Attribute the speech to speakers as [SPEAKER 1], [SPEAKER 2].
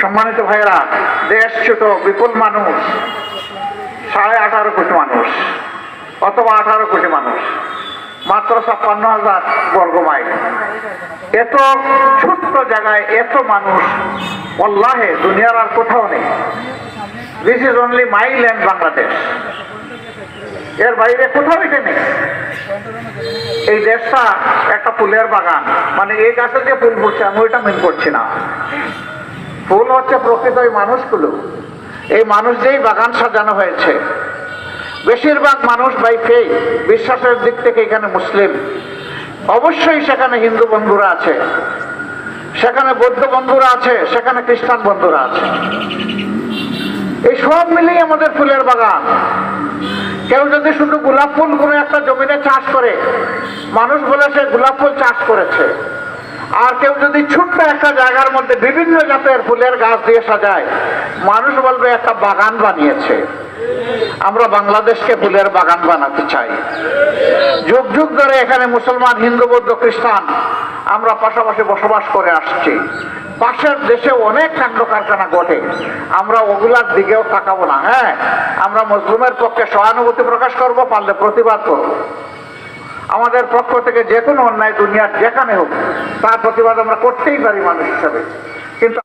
[SPEAKER 1] সম্মানিত ভাইরা দেশ ছোট, বিপুল মানুষ, সাড়ে আঠারো কোটি মানুষ, অথবা আঠারো কোটি মানুষ, মাত্র ছাপ্পান্ন হাজার বর্গ মাইল। এত ছোট্ট জায়গায় এত মানুষ অল্লাহে দুনিয়ার আর কোথাও নেই। This is only my land Bangladesh এর বাইরে কোথাও এটা নেই। এই দেশটা একটা ফুলের বাগান। মানে এই গাছে যে ফুল ফুটছে আমি ওইটা মিন করছি না। ফুল হচ্ছে প্রকৃত ওই মানুষগুলো। এই মানুষ দিয়েই বাগান সাজানো হয়েছে। বেশিরভাগ মানুষ বাই ফেই বিশ্বাসের দিক থেকে এখানে মুসলিম। অবশ্যই সেখানে হিন্দু বন্ধুরা আছে। সেখানে বৌদ্ধ বন্ধুরা আছে, সেখানে খ্রিস্টান বন্ধুরা আছে। এই সব মিলেই আমাদের ফুলের বাগান। কেউ যদি শুধু গোলাপ ফুল কোনো একটা জমিনে চাষ করে, মানুষ বলে সে গোলাপ ফুল চাষ করেছে। আর কেউ যদি ছোট্ট একটা জায়গার মধ্যে বিভিন্ন জাতের ফুলের গাছ দিয়ে সাজায়, মানুষ বলবে, একটা বাগান বানিয়েছে। আমরা বাংলাদেশকে ফুলের বাগান বানাতে চাই। যুগ যুগ ধরে এখানে মুসলমান, হিন্দু, বৌদ্ধ, খ্রিস্টান, আমরা পাশাপাশি বসবাস করে আসছি। পাশের দেশে অনেক কাণ্ড কারখানা ঘটে। আমরা ওগুলার দিকেও তাকাবো না হ্যাঁ? আমরা মজলুমের পক্ষে সহানুভূতি প্রকাশ করব, পারলে প্রতিবাদ করব। আমাদের পক্ষ থেকে যে কোনো অন্যায় দুনিয়ার যেখানে হোক তার প্রতিবাদ আমরা করতেই পারি মানুষ হিসাবে। কিন্তু